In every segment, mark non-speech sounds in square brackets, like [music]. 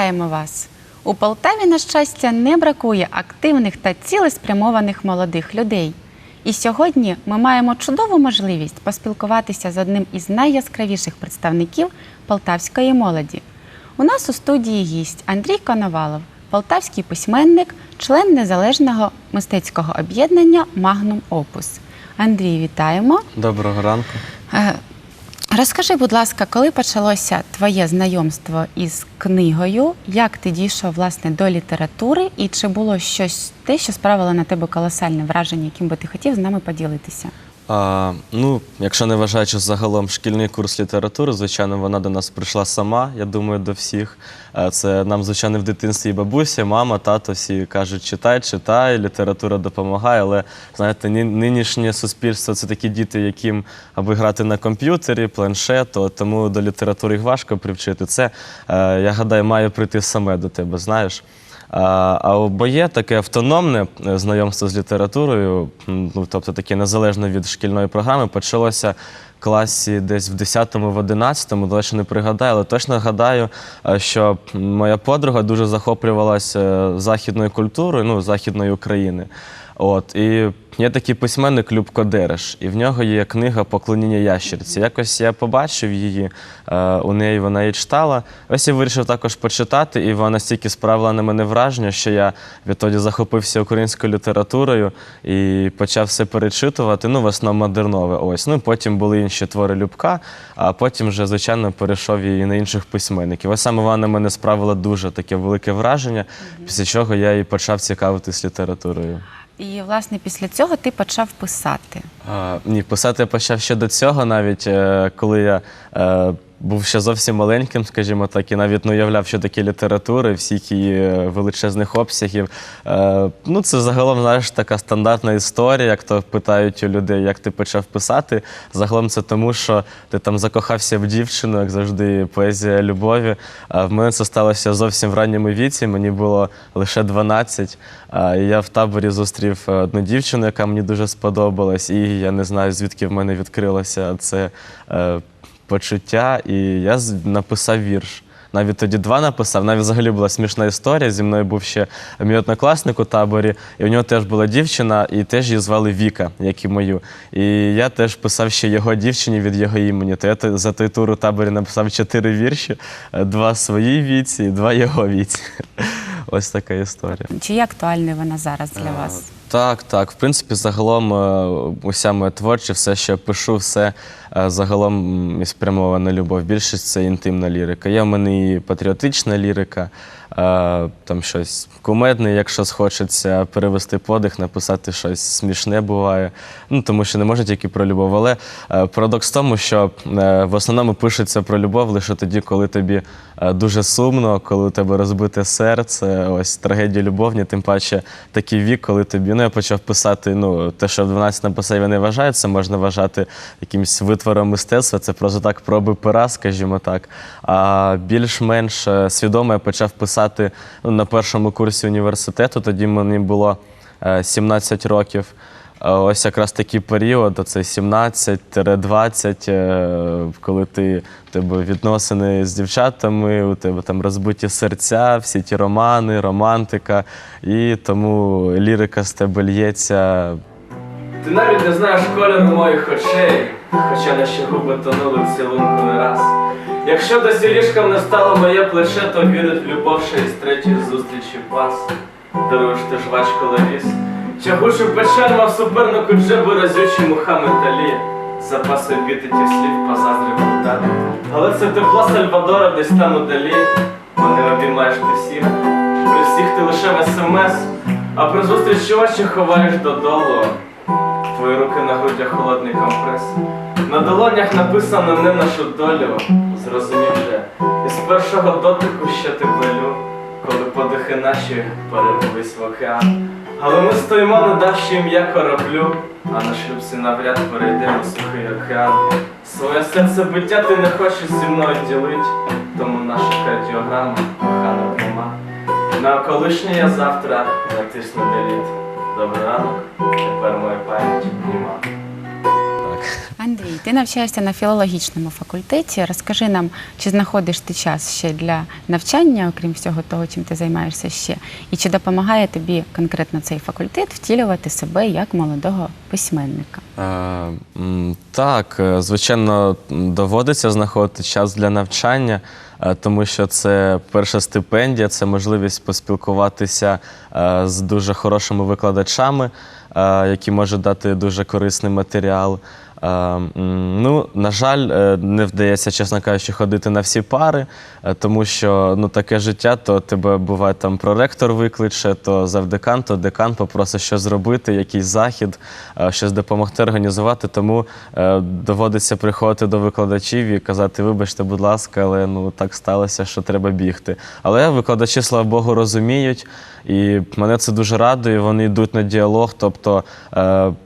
Вітаємо вас! У Полтаві, на щастя, не бракує активних та цілеспрямованих молодих людей. І сьогодні ми маємо чудову можливість поспілкуватися з одним із найяскравіших представників полтавської молоді. У нас у студії гість Андрій Коновалов, полтавський письменник, член незалежного мистецького об'єднання Магнум Опус. Андрій, вітаємо. Доброго ранку. Розкажи, будь ласка, коли почалося твоє знайомство із книгою, як ти дійшов власне до літератури, і чи було щось те, що справило на тебе колосальне враження, яким би ти хотів з нами поділитися? А, ну, якщо не вважаючи загалом шкільний курс літератури, звичайно, вона до нас прийшла сама, я думаю, до всіх. Е, Це нам, звичайно, в дитинстві і бабуся, мама, тато всі кажуть, читай, читай, література допомагає. Але знаєте, ні- нинішнє суспільство це такі діти, яким аби грати на комп'ютері, планшет, то тому до літератури їх важко привчити. Це, е, я гадаю, має прийти саме до тебе, знаєш. А, бо є таке автономне е, знайомство з літературою, ну, тобто таке незалежно від шкільної програми, почалося в класі десь в 10-му, в 11-му, точно не пригадаю, але точно гадаю, е, що моя подруга дуже захоплювалася е, західною культурою, ну, західної України. От, і є такий письменник Любко Дереш, і в нього є книга Поклоніння ящерці. Якось я побачив її, е, у неї вона її читала. Ось я вирішив також почитати, і вона настільки справила на мене враження, що я відтоді захопився українською літературою і почав все перечитувати. Ну, в основному модернове. Ось. Ну, потім були інші твори Любка, а потім вже, звичайно, перейшов і на інших письменників. Ось саме вона мене справила дуже таке велике враження, після чого я і почав цікавитись літературою. І власне після цього ти почав писати. А, ні, писати я почав ще до цього, навіть е, коли я е, був ще зовсім маленьким, скажімо так, і навіть не уявляв, що таке література, всіх її е, величезних обсягів. Е, ну, це загалом, знаєш, така стандартна історія, як то питають у людей, як ти почав писати. Загалом це тому, що ти там закохався в дівчину, як завжди, поезія любові. А в мене це сталося зовсім в ранньому віці, мені було лише 12. А, я в таборі зустрів е, одну дівчину, яка мені дуже сподобалась, і я не знаю, звідки в мене відкрилося це е, почуття. І я написав вірш. Навіть тоді два написав. Навіть взагалі була смішна історія. Зі мною був ще мій однокласник у таборі, і у нього теж була дівчина, і теж її звали Віка, як і мою. І я теж писав ще його дівчині від його імені. То я за той тур у таборі написав чотири вірші: е, два своїй віці і два його віці. [laughs] Ось така історія. Чи є актуальною вона зараз для вас? Так, так. В принципі, загалом е, уся моя творчість, все, що я пишу, все е, загалом і спрямована на любов. Більшість це інтимна лірика. Є в мене і патріотична лірика, там щось кумедне, якщо схочеться перевести подих, написати щось смішне буває. Ну, тому що не можна тільки про любов. Але е, парадокс в тому, що е, в основному пишеться про любов лише тоді, коли тобі е, дуже сумно, коли у тебе розбите серце, ось трагедія любовні, тим паче такий вік, коли тобі. Ну, я почав писати, ну, те, що в 12 написав, я не вважаю, це можна вважати якимось витвором мистецтва. Це просто так проби пера, скажімо так. А більш-менш е, свідомо я почав писати ну, на першому курсі університету. Тоді мені було е, 17 років. Е, Ось якраз такий період, оце 17-20, е, коли ти тебе відносини з дівчатами, у тебе там розбиті серця, всі ті романи, романтика, і тому лірика з тебе лється. Ти навіть не знаєш кольору моїх очей, хоча наші губи тонули в цілунку не раз. Якщо досі ліжком не стало моє плече, то вірить в любов ще із третьої зустрічі пас. Даруєш ти жвачку лавіс, тягушу печаль, мав супернику джебу разючі мухами талі. Запаси епітетів слів позаздрив бруталі. Але це тепло Сальвадора десь там удалі. Мене обіймаєш ти всіх, при всіх ти лише в смс, а при зустрічі очі ховаєш додолу. Твої руки на грудях холодний компрес. На долонях написано не нашу долю. Зрозумів же, із першого дотику ще теплелю, коли подихи наші перебулись в океан. Але ми стоїмо, не давши ім'я кораблю, а на шлюбці навряд перейдемо сухий океан. Своє серце биття ти не хочеш зі мною ділить, тому наша кардіограма кохана пряма. На колишнє я завтра натисну деліт. Добрий ранок, тепер моя пам'ять нема. Андрій, Ти навчаєшся на філологічному факультеті. Розкажи нам, чи знаходиш ти час ще для навчання, окрім всього того, чим ти займаєшся ще, і чи допомагає тобі конкретно цей факультет втілювати себе як молодого письменника? Е, Так, е, звичайно, доводиться знаходити час для навчання, е, тому що це перша стипендія, це можливість поспілкуватися е, з дуже хорошими викладачами, які можуть дати дуже корисний матеріал. Е, Ну, на жаль, е, не вдається, чесно кажучи, ходити на всі пари, е, тому що ну, таке життя, то тебе буває там проректор викличе, то завдекан, то декан попросить щось зробити, якийсь захід, щось допомогти організувати. Тому доводиться приходити до викладачів і казати, вибачте, будь ласка, але ну так сталося, що треба бігти. Але викладачі, слава Богу, розуміють, і мене це дуже радує. Вони йдуть на діалог. Тобто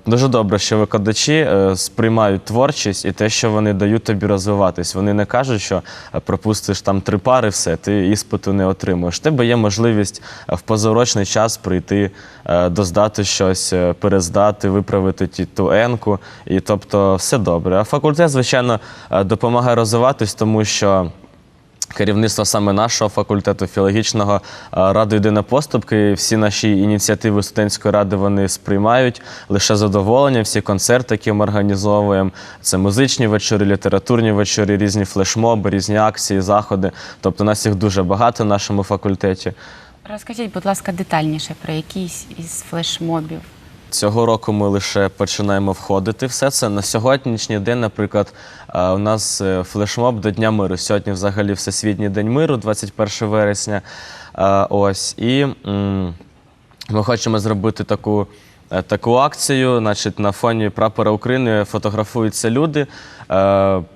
дуже добре, що викладачі е, сприймають творчість і те, що вони дають тобі розвиватись. Вони не кажуть, що е, пропустиш там три пари, все, ти іспиту не отримуєш. Тебе є можливість е, в позорочний час прийти, е, доздати щось, перездати, виправити ті ту енку. І тобто все добре. А факультет, звичайно, допомагає розвиватись, тому що. Керівництво саме нашого факультету філологічного е, радо йде на поступки. Всі наші ініціативи студентської ради вони сприймають лише задоволення. Всі концерти, які ми організовуємо, це музичні вечори, літературні вечори, різні флешмоби, різні акції, заходи. Тобто нас їх дуже багато в нашому факультеті. Розкажіть, будь ласка, детальніше про якийсь із флешмобів. Цього року ми лише починаємо входити. Все це на сьогоднішній день, наприклад, е, у нас е, флешмоб до Дня миру. Сьогодні взагалі Всесвітній день миру, 21 вересня. Е, Ось і ми хочемо зробити таку. Таку акцію, значить, на фоні прапора України фотографуються люди,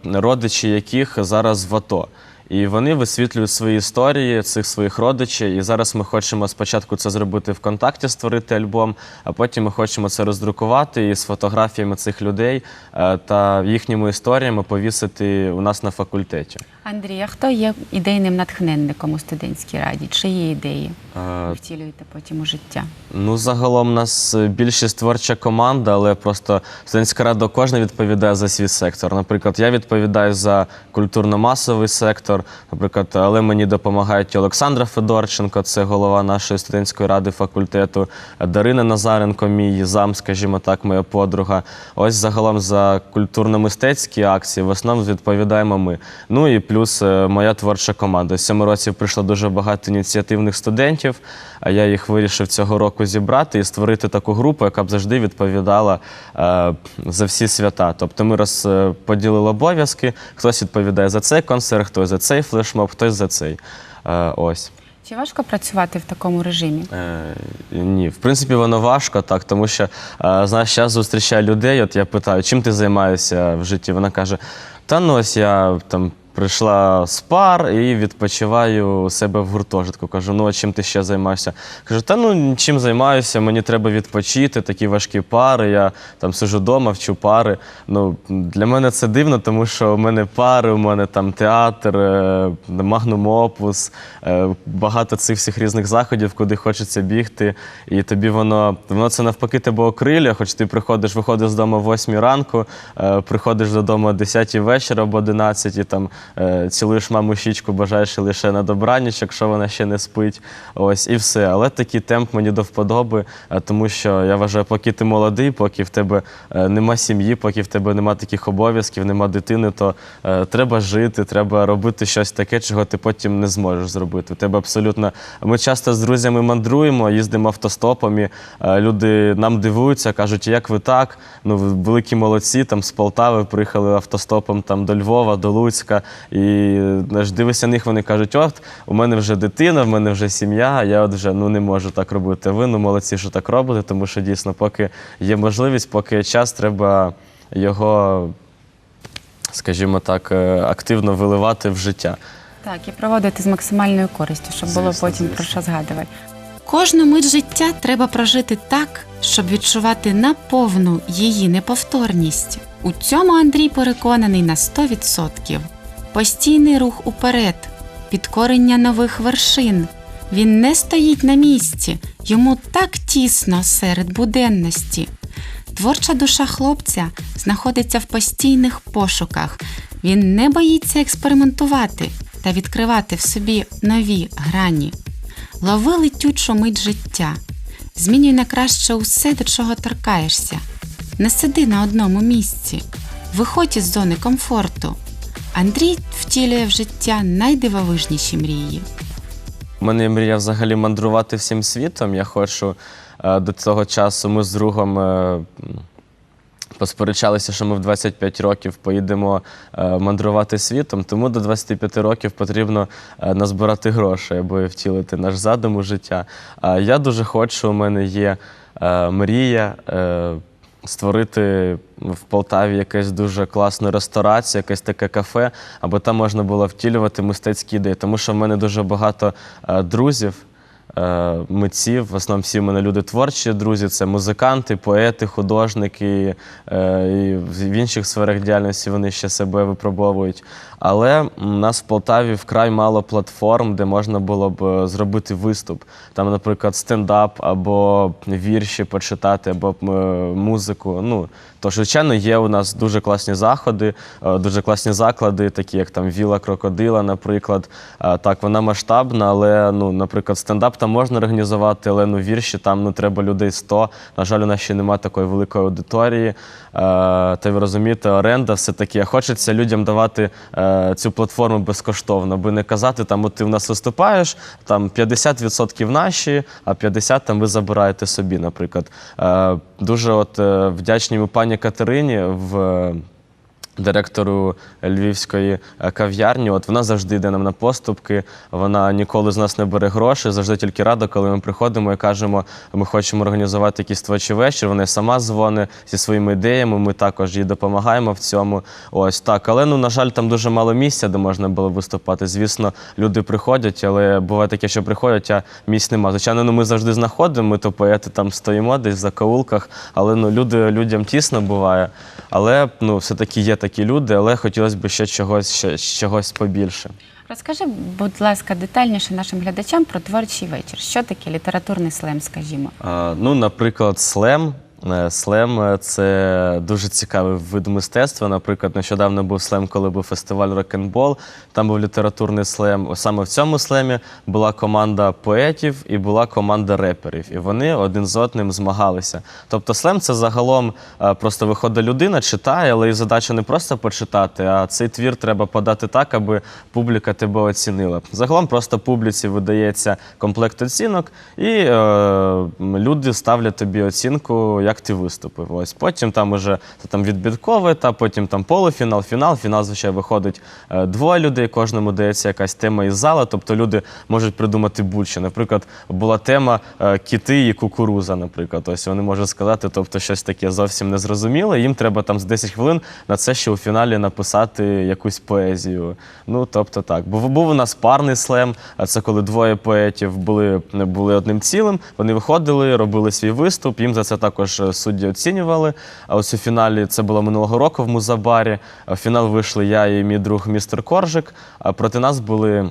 родичі яких зараз в АТО. І вони висвітлюють свої історії цих своїх родичів. І зараз ми хочемо спочатку це зробити в контакті, створити альбом, а потім ми хочемо це роздрукувати і з фотографіями цих людей е, та їхніми історіями повісити у нас на факультеті. Андрій, а хто є ідейним натхненником у студентській раді? Чиї ідеї Е, ви втілюєте потім у життя? Ну, загалом у нас більшість творча команда, але просто студентська рада кожна відповідає за свій сектор. Наприклад, я відповідаю за культурно-масовий сектор. Наприклад, але мені допомагають Олександра Федорченко, це голова нашої студентської ради факультету, Дарина Назаренко, мій зам, скажімо так, моя подруга. Ось загалом за культурно-мистецькі акції в основному відповідаємо ми. Ну і плюс е, моя творча команда. В цьому році прийшло дуже багато ініціативних студентів. А я їх вирішив цього року зібрати і створити таку групу, яка б завжди відповідала е, за всі свята. Тобто ми розподілили обов'язки. Хтось відповідає за цей концерт, хтось за цей флешмоб, хтось за цей. Е, ось. Чи важко працювати в такому режимі? Е, ні, в принципі, воно важко, так, тому що е, знаєш, я зустрічаю людей. От я питаю, чим ти займаєшся в житті? Вона каже: Та ну ось я там. Прийшла з пар і відпочиваю у себе в гуртожитку. Кажу, ну а чим ти ще займаєшся? Кажу, та ну чим займаюся, мені треба відпочити, такі важкі пари. Я там сижу вдома, вчу пари. Ну, для мене це дивно, тому що у мене пари, у мене там театр, е, магнум опус, е, багато цих всіх різних заходів, куди хочеться бігти. І тобі воно, воно це навпаки тебе окрилює, хоч ти приходиш, виходиш з дому о 8 ранку, е, приходиш додому о 10 вечора або 11 і там е, цілуєш маму щічку, бажаєш лише на добраніч, якщо вона ще не спить. Ось і все. Але такий темп мені до вподоби, е, тому що я вважаю, поки ти молодий, поки в тебе е, нема сім'ї, поки в тебе нема таких обов'язків, нема дитини, то е, треба жити, треба робити щось таке, чого ти потім не зможеш зробити. Тебе абсолютно. Ми часто з друзями мандруємо, їздимо автостопом, і е, люди нам дивуються, кажуть, як ви так? Ну, великі молодці, там з Полтави приїхали автостопом там до Львова, до Луцька. І знаєш, дивишся на них, вони кажуть, от у мене вже дитина, в мене вже сім'я, а я от вже ну, не можу так робити. Ви ну молодці, що так робите, тому що дійсно, поки є можливість, поки є час, треба його, скажімо так, е, активно виливати в життя. Так, і проводити з максимальною користю, щоб було потім звісно. про що згадувати. Кожну мить життя треба прожити так, щоб відчувати наповну її неповторність. У цьому Андрій переконаний на 100%. Постійний рух уперед, підкорення нових вершин. Він не стоїть на місці, йому так тісно серед буденності. Творча душа хлопця знаходиться в постійних пошуках. Він не боїться експериментувати та відкривати в собі нові грані. Лови летючу мить життя. Змінюй на краще усе, до чого торкаєшся. Не сиди на одному місці. Виходь із зони комфорту. Андрій втілює в життя найдивовижніші мрії. У мене мрія взагалі мандрувати всім світом. Я хочу е, до цього часу. Ми з другом е, посперечалися, що ми в 25 років поїдемо е, мандрувати світом. Тому до 25 років потрібно е, назбирати грошей, аби втілити наш задум у життя. А я дуже хочу, у мене є е, мрія. е, Створити в Полтаві якесь дуже класну ресторацію, якесь таке кафе, аби там можна було втілювати мистецькі ідеї. Тому що в мене дуже багато е, друзів, митців, в основному всі в мене люди творчі друзі, це музиканти, поети, художники е, і в інших сферах діяльності вони ще себе випробовують. Але у нас в Полтаві вкрай мало платформ, де можна було б е, зробити виступ. Там, наприклад, стендап або вірші почитати, або е, музику. Ну, то, звичайно, є у нас дуже класні заходи, е, дуже класні заклади, такі як там Віла Крокодила, наприклад. Е, Так, вона масштабна, але, ну, наприклад, стендап там можна організувати, але ну, вірші там ну, треба людей 100. На жаль, у нас ще немає такої великої аудиторії. Е, Та ви розумієте, оренда все таки. Хочеться людям давати е, цю платформу безкоштовно, аби не казати, там, от ти в нас виступаєш, там 50% наші, а 50% там ви забираєте собі, наприклад. Е, Дуже от вдячні пані Катерині в. Директору львівської е, кав'ярні, от вона завжди йде нам на поступки. Вона ніколи з нас не бере гроші, завжди тільки рада, коли ми приходимо і кажемо, ми хочемо організувати якийсь творчий вечір. Вона сама дзвонить зі своїми ідеями. Ми також їй допомагаємо в цьому. Ось так. Але ну на жаль, там дуже мало місця, де можна було виступати. Звісно, люди приходять, але буває таке, що приходять, а місць нема. Звичайно, ну ми завжди знаходимо. Ми то поети там стоїмо десь в закоулках, але ну люди людям тісно буває. Але ну все-таки є такі люди, але хотілося б ще чогось, ще, чогось побільше. Розкажи, будь ласка, детальніше нашим глядачам про творчий вечір. Що таке літературний слем, скажімо? А, ну, наприклад, слем. Е, Слем е, це дуже цікавий вид мистецтва. Наприклад, нещодавно був слем, коли був фестиваль рок-н-бол. Там був літературний слем. Саме в цьому слемі була команда поетів і була команда реперів. І вони один з одним змагалися. Тобто, слем це загалом е, просто виходить людина, читає, але і задача не просто почитати, а цей твір треба подати так, аби публіка тебе оцінила. Загалом просто публіці видається комплект оцінок, і е, люди ставлять тобі оцінку, як ти виступив. Ось потім там уже там відбірковий етап, потім там полуфінал, фінал. Фінал, звичайно, виходить е, двоє людей, кожному дається якась тема із зала. Тобто люди можуть придумати будь-що. Наприклад, була тема е, кіти і кукуруза, наприклад. Ось вони можуть сказати, тобто щось таке зовсім незрозуміле. Їм треба там з 10 хвилин на це ще у фіналі написати якусь поезію. Ну, тобто так. Був, був у нас парний слем, а це коли двоє поетів були, були одним цілим. Вони виходили, робили свій виступ. Їм за це також е, судді оцінювали. А ось у фіналі це було минулого року в Музабарі. В фінал вийшли я і мій друг містер Коржик. А проти нас були.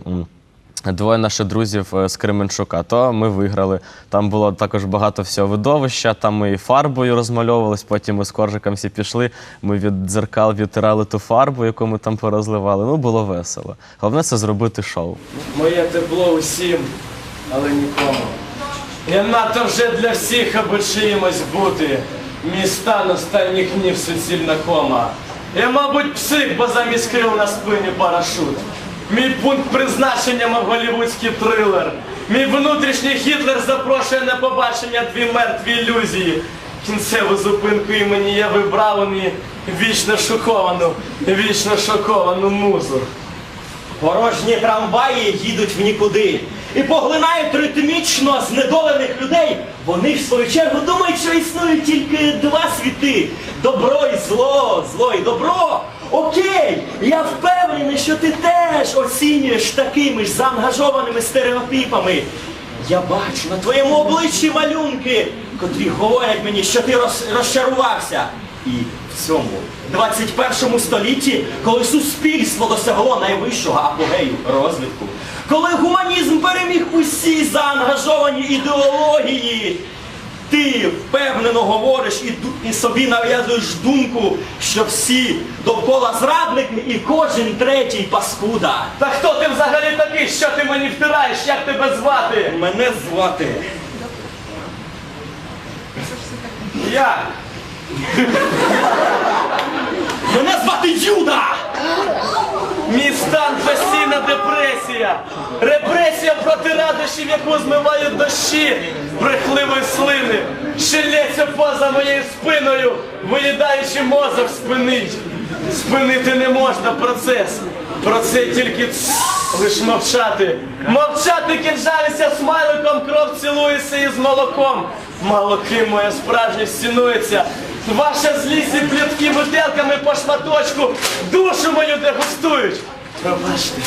Двоє наших друзів е, з Кременчука, то ми виграли. Там було також багато всього видовища. Там ми і фарбою розмальовувались. Потім ми з коржиком всі пішли. Ми від дзеркал відтирали ту фарбу, яку ми там порозливали. Ну було весело. Головне це зробити шоу. Моє тепло усім, але нікому. Я надто вже для всіх, аби чиїмось бути. Мій стан останніх днів суцільна кома. Я, мабуть, псих, бо замість крил на спині парашут. Мій пункт призначення, мов голівудський трилер. Мій внутрішній Гітлер запрошує на побачення дві мертві ілюзії. Кінцеву зупинку імені я вибрав мені вічно шоковану, вічно шоковану музу. Порожні трамваї їдуть в нікуди і поглинають ритмічно знедолених людей. Вони в свою чергу думають, що існують тільки два світи: добро і зло, зло і добро. Окей, я впевнений, що ти теж оцінюєш такими ж заангажованими стереотипами. Я бачу на твоєму обличчі малюнки, котрі говорять мені, що ти роз- розчарувався. І в цьому 21 столітті, коли суспільство досягло найвищого апогею розвитку, коли гуманізм переміг усі заангажовані ідеології, Ти впевнено говориш і, і собі нав'язуєш думку, що всі довкола зрадники і кожен третій паскуда. Та хто ти взагалі такий? Що ти мені втираєш? Як тебе звати? Мене звати. Як? Мене звати Юда! Мій стан постійна депресія. Репресія проти радощів, яку змивають дощі, брехливої слини. Шилється поза моєю спиною, виїдаючи мозок спинить. Спинити не можна процес. Про це тільки лиш мовчати. Мовчати кінжалися смайликом, кров цілується із молоком. Мало ким моя справжність цінується. Ваша злість і плітки бутелками по шматочку душу мою дегустують. Пробачте,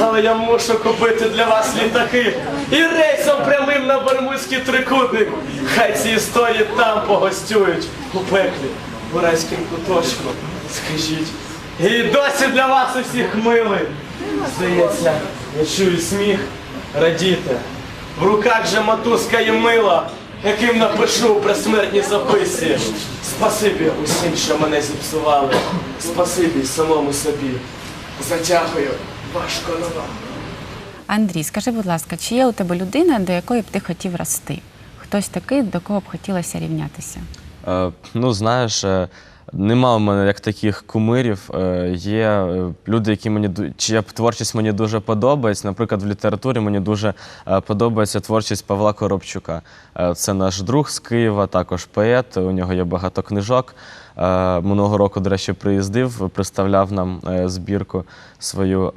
але я мушу купити для вас літаки і рейсом прямим на Бермудський трикутник. Хай ці історії там погостюють у пеклі, в райському куточку. Скажіть, і досі для вас усіх милий. Здається, я чую сміх, радіте. В руках же мотузка і мила, яким напишу присмертні записи. Спасибі усім, що мене зіпсували. Спасибі самому собі. Затягую важко нова. Андрій, скажи, будь ласка, чи є у тебе людина, до якої б ти хотів рости? Хтось такий, до кого б хотілося рівнятися? Е, ну, знаєш, е, нема в мене як таких кумирів. Е, є е, люди, які мені ду- чия творчість мені дуже подобається. Наприклад, в літературі мені дуже е, подобається творчість Павла Коробчука. Це наш друг з Києва, також поет. У нього є багато книжок. Е, минулого року, до речі, приїздив, представляв нам збірку свою.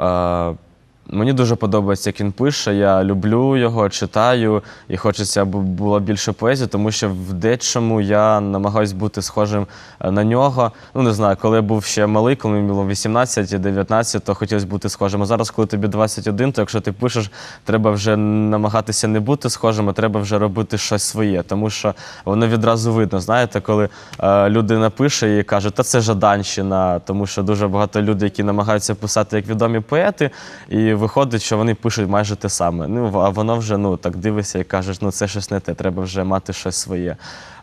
Мені дуже подобається, як він пише. Я люблю його, читаю, і хочеться, аби було більше поезії, тому що в дечому я намагаюсь бути схожим е, на нього. Ну не знаю, коли я був ще малий, коли мені було 18-19, то хотілося бути схожим. А зараз, коли тобі 21, то якщо ти пишеш, треба вже намагатися не бути схожим, а треба вже робити щось своє. Тому що воно відразу видно. Знаєте, коли е, людина пише і каже, та це жаданщина, тому що дуже багато людей, які намагаються писати як відомі поети, і виходить, що вони пишуть майже те саме. Ну, а воно вже ну так дивиться і кажеш, ну це щось не те, треба вже мати щось своє.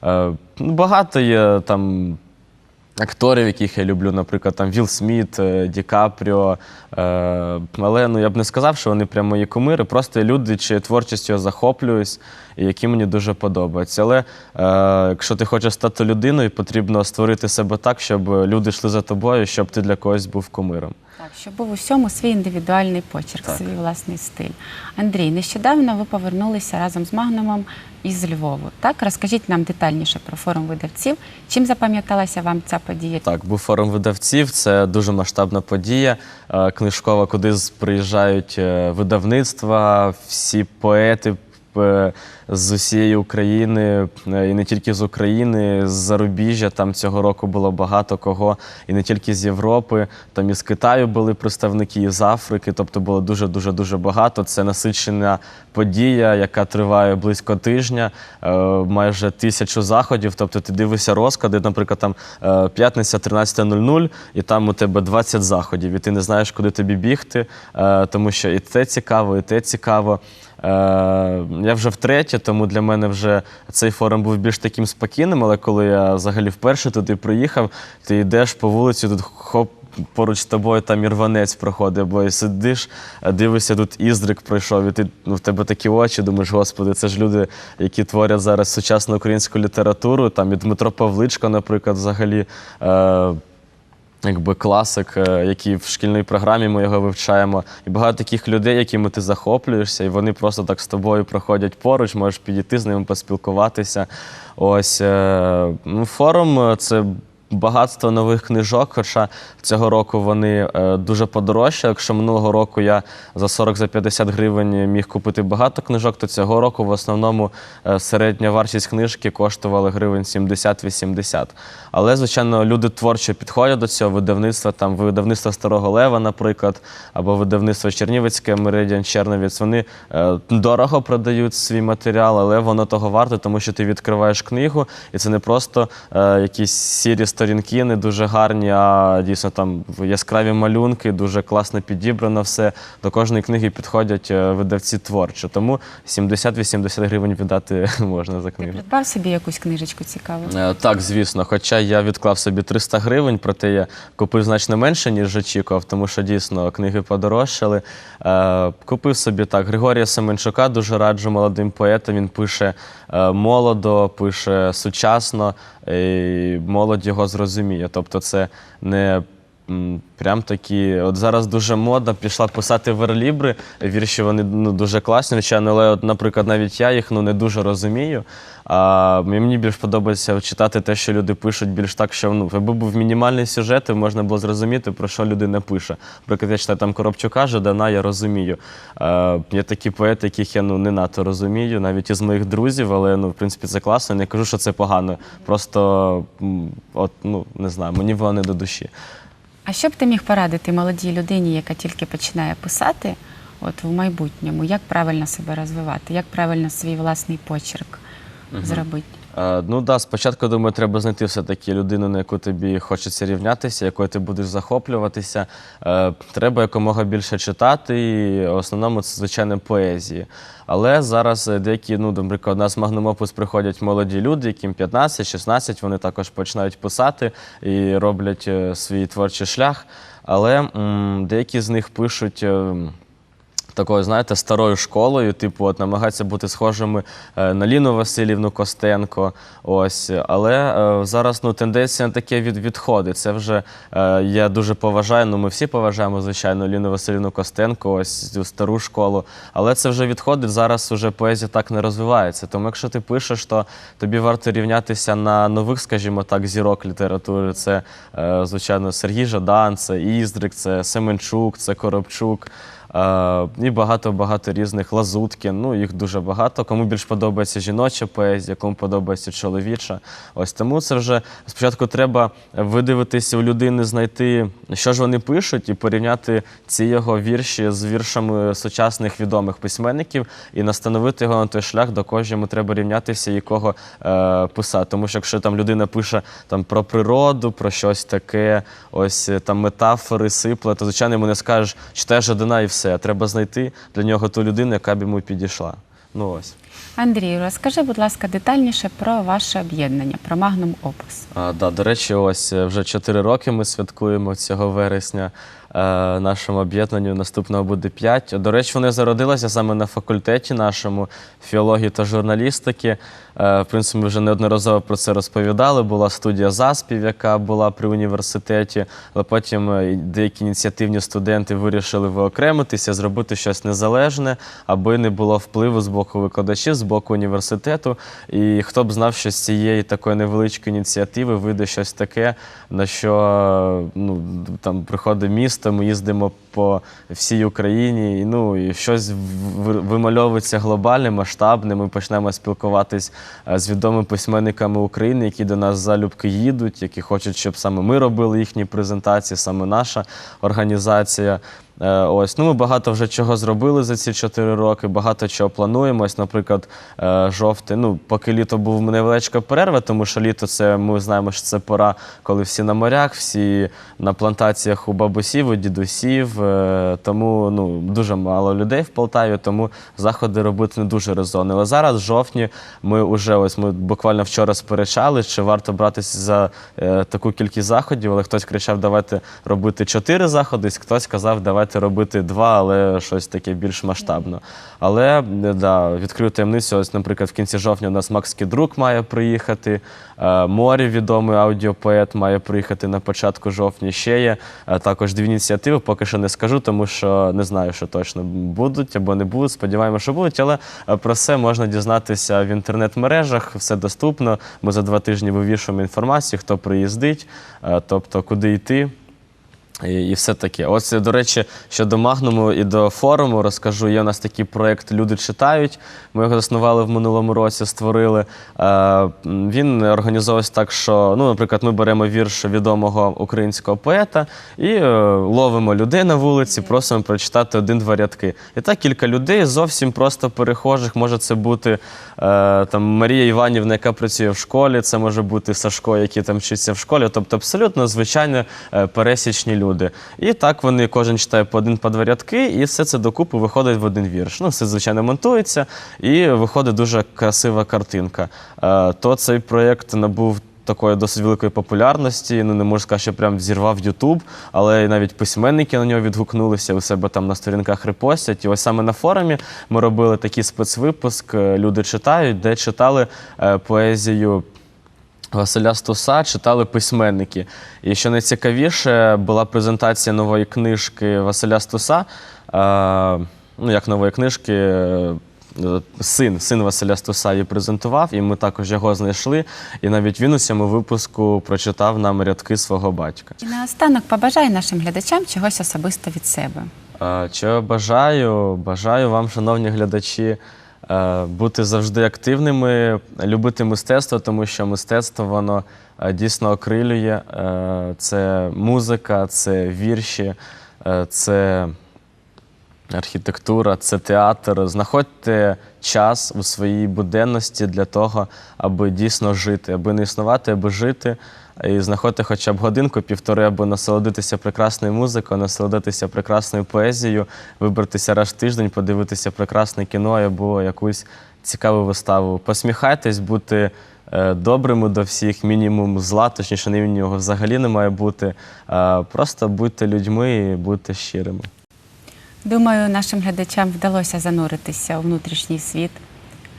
Е, ну, багато є там. Акторів, яких я люблю, наприклад, там Вілл Сміт, е, Ді Капріо. Е, але ну, я б не сказав, що вони прямо мої кумири. Просто люди, чи творчістю я захоплююсь, і які мені дуже подобаються. Але е, якщо ти хочеш стати людиною, потрібно створити себе так, щоб люди йшли за тобою, щоб ти для когось був кумиром. Так, щоб був у всьому свій індивідуальний почерк, Так. свій власний стиль. Андрій, нещодавно ви повернулися разом з Магнумом із Львову. Так, розкажіть нам детальніше про форум видавців. Чим запам'яталася вам ця подія? Так, був форум видавців. Це дуже масштабна подія. е, Книжкова, куди приїжджають е, видавництва, всі поети. З усієї України е, і не тільки з України, з зарубіжжя. Там цього року було багато кого, і не тільки з Європи. Там із Китаю були представники, і з Африки. Тобто було дуже дуже дуже багато. Це насичена подія, яка триває близько тижня, е, майже тисячу заходів. Тобто ти дивишся розклади, наприклад, там е, п'ятниця 13.00, і там у тебе 20 заходів, і ти не знаєш, куди тобі бігти, тому що і це цікаво, і те цікаво. Я вже втретє, тому для мене вже цей форум був більш таким спокійним, але коли я взагалі вперше туди приїхав, ти йдеш по вулиці, тут хоп. Поруч з тобою там ірванець проходить, або і сидиш, дивишся, тут іздрик пройшов, і ти ну, в тебе такі очі, думаєш, господи, це ж люди, які творять зараз сучасну українську літературу. Там і Дмитро Павличко, наприклад, взагалі. Е, якби класик, е, який в шкільній програмі ми його вивчаємо. І багато таких людей, якими ти захоплюєшся, і вони просто так з тобою проходять поруч, можеш підійти з ними поспілкуватися. Ось е, ну, форум е, це. Багатство нових книжок, хоча цього року вони е, дуже подорожчі. Якщо минулого року я за 40-50 гривень міг купити багато книжок, то цього року в основному е, середня вартість книжки коштувала гривень 70-80. Але, звичайно, люди творчо підходять до цього видавництва, там видавництво Старого Лева, наприклад, або видавництво Чернівецьке, Меридіан Черновіць. Вони е, дорого продають свій матеріал, але воно того варто, тому що ти відкриваєш книгу, і це не просто якісь сірі сторінки не дуже гарні, а дійсно там яскраві малюнки, дуже класно підібрано все. До кожної книги підходять е, видавці творчо. Тому 70-80 гривень віддати [laughs] можна за Ти книгу. придбав собі якусь книжечку цікаву? Е, Так, звісно. Хоча я відклав собі 300 гривень, проте я купив значно менше, ніж очікував, тому що дійсно книги подорожчали. Е, Купив собі так Григорія Семенчука, дуже раджу молодим поетам. Він пише молодо, пише сучасно, і молодь його зрозуміє. Тобто, це не прям такі. От зараз дуже модно пішла писати верлібри. Вірші вони ну, дуже класні, але, от, наприклад, навіть я їх ну, не дуже розумію. А мені більш подобається читати те, що люди пишуть, більш так, що ну, аби був мінімальний сюжет, і можна було зрозуміти, про що людина пише. Наприклад, я читаю там Коробчука, Жадана, я розумію. Е, є такі поети, яких я ну, не надто розумію, навіть із моїх друзів, але ну, в принципі це класно. Не кажу, що це погано. Просто от, ну, не знаю, мені воно не до душі. А що б ти міг порадити молодій людині, яка тільки починає писати, от в майбутньому, як правильно себе розвивати, як правильно свій власний почерк зробити? Е, Ну да, спочатку думаю, треба знайти все-таки людину, на яку тобі хочеться рівнятися, якою ти будеш захоплюватися. Е, Треба якомога більше читати, і в основному це звичайно поезії. Але зараз е, деякі, ну, наприклад, у нас в Magnum приходять молоді люди, яким 15-16, вони також починають писати і роблять свій творчий шлях. Але деякі з них пишуть. Такою, знаєте, старою школою, типу, от намагаються бути схожими е, на Ліну Васильівну Костенко. Ось, але е, зараз ну тенденція таке від відходить. Це вже е, я дуже поважаю. Ну, ми всі поважаємо, звичайно, Ліну Васильівну Костенко, ось цю стару школу. Але це вже відходить. Зараз уже поезія так не розвивається. Тому якщо ти пишеш, то тобі варто рівнятися на нових, скажімо так, зірок літератури. Це, звичайно, Сергій Жадан, це Іздрик, це Семенчук, це Коробчук. Е, І багато-багато різних Лазуткін. Ну, їх дуже багато. Кому більш подобається жіноча поезія, кому подобається чоловіча. Ось тому це вже спочатку треба видивитися у людини, знайти, що ж вони пишуть, і порівняти ці його вірші з віршами сучасних відомих письменників і настановити його на той шлях, до кого ж йому треба рівнятися і кого е, писати. Тому що якщо там людина пише там про природу, про щось таке, ось там метафори, сипле, то звичайно йому не скажеш, читай Жадана і все. Треба знайти для нього ту людину, яка б йому підійшла. Ну ось. Андрій, розкажи, будь ласка, детальніше про ваше об'єднання, про Magnum Opus. А, да, до речі, ось е, вже 4 роки ми святкуємо цього вересня е, нашому об'єднанню. Наступного буде 5. До речі, вони зародилися саме на факультеті нашому філології та журналістики. Е, в принципі, ми вже неодноразово про це розповідали. Була студія заспів, яка була при університеті, але потім е, деякі ініціативні студенти вирішили виокремитися, зробити щось незалежне, аби не було впливу з боку викладачів, з боку університету. І хто б знав, що з цієї такої невеличкої ініціативи вийде щось таке, на що ну, там приходить місто, ми їздимо по всій Україні, і, ну, і щось вимальовується глобальне, масштабне. Ми почнемо спілкуватись з відомими письменниками України, які до нас залюбки їдуть, які хочуть, щоб саме ми робили їхні презентації, саме наша організація. Е, Ось ну ми багато вже чого зробили за ці чотири роки. Багато чого плануємо. Ось, наприклад, е, жовтий. Ну, поки літо був невеличка перерва, тому що літо це ми знаємо, що це пора, коли всі на морях, всі на плантаціях у бабусів, у дідусів. Е, Тому ну дуже мало людей в Полтаві, тому заходи робити не дуже резонно. Але зараз в жовтні ми вже ось ми буквально вчора сперечали, чи варто братися за таку кількість заходів, але хтось кричав, давайте робити чотири заходи, хтось казав, давайте робити два, але щось таке більш масштабно. Але е, да, відкрию таємницю. Ось, наприклад, в кінці жовтня у нас Макс Кідрук має приїхати. е, Морі, відомий аудіопоет, має приїхати на початку жовтня. Ще є е, також дві ініціативи. Поки що не скажу, тому що не знаю, що точно будуть або не будуть. Сподіваємося, що будуть, але про все можна дізнатися в інтернет-мережах. Все доступно. Ми за два тижні вивішуємо інформацію, хто приїздить, тобто куди йти. І, і все таке. Ось, до речі, щодо Магнуму і до форуму розкажу. Є у нас такий проєкт Люди читають. Ми його заснували в минулому році, створили. Е, він організовується так, що, ну, наприклад, ми беремо вірш відомого українського поета і е, ловимо людей на вулиці, просимо прочитати один-два рядки. І так кілька людей, зовсім просто перехожих. Може це бути е, там Марія Іванівна, яка працює в школі, це може бути Сашко, який там вчиться в школі. Тобто абсолютно звичайні е, пересічні люди. І так вони кожен читає по один по два рядки, і все це докупи виходить в один вірш. Ну, все звичайно монтується, і виходить дуже красива картинка. Е, То цей проєкт набув. Такої досить великої популярності, ну не можу сказати, що прям зірвав Ютуб, але навіть письменники на нього відгукнулися у себе там на сторінках репостять. І ось саме на форумі ми робили такий спецвипуск. е, Люди читають, де читали е, поезію Василя Стуса читали письменники. І що найцікавіше, була презентація нової книжки Василя Стуса. Е, ну, як нової книжки, е, син, син Василя Стуса її презентував, і ми також його знайшли. І навіть він у цьому випуску прочитав нам рядки свого батька. І наостанок побажай нашим глядачам чогось особисто від себе. Е, Чого бажаю? Бажаю вам, шановні глядачі, бути завжди активними, любити мистецтво, тому що мистецтво воно е, дійсно окрилює. Е, Це музика, це вірші, е, це архітектура, це театр. Знаходьте час у своїй буденності для того, аби дійсно жити, аби не існувати, аби жити. І знаходьте хоча б годинку, півтори, аби насолодитися прекрасною музикою, насолодитися прекрасною поезією, вибратися раз тиждень, подивитися прекрасне кіно або якусь цікаву виставу. Посміхайтесь, бути е, добрими до всіх, мінімум зла, точніше, не його взагалі не має бути. Е, Просто будьте людьми і будьте щирими. Думаю, нашим глядачам вдалося зануритися у внутрішній світ.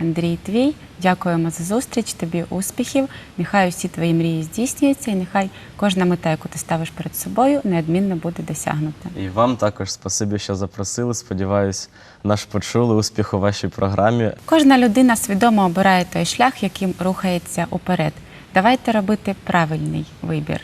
Андрій твій, дякуємо за зустріч, тобі успіхів. Нехай усі твої мрії здійснюються, і нехай кожна мета, яку ти ставиш перед собою, неодмінно буде досягнута. І вам також спасибі, що запросили. Сподіваюсь, наш почули успіх у вашій програмі. Кожна людина свідомо обирає той шлях, яким рухається уперед. Давайте робити правильний вибір.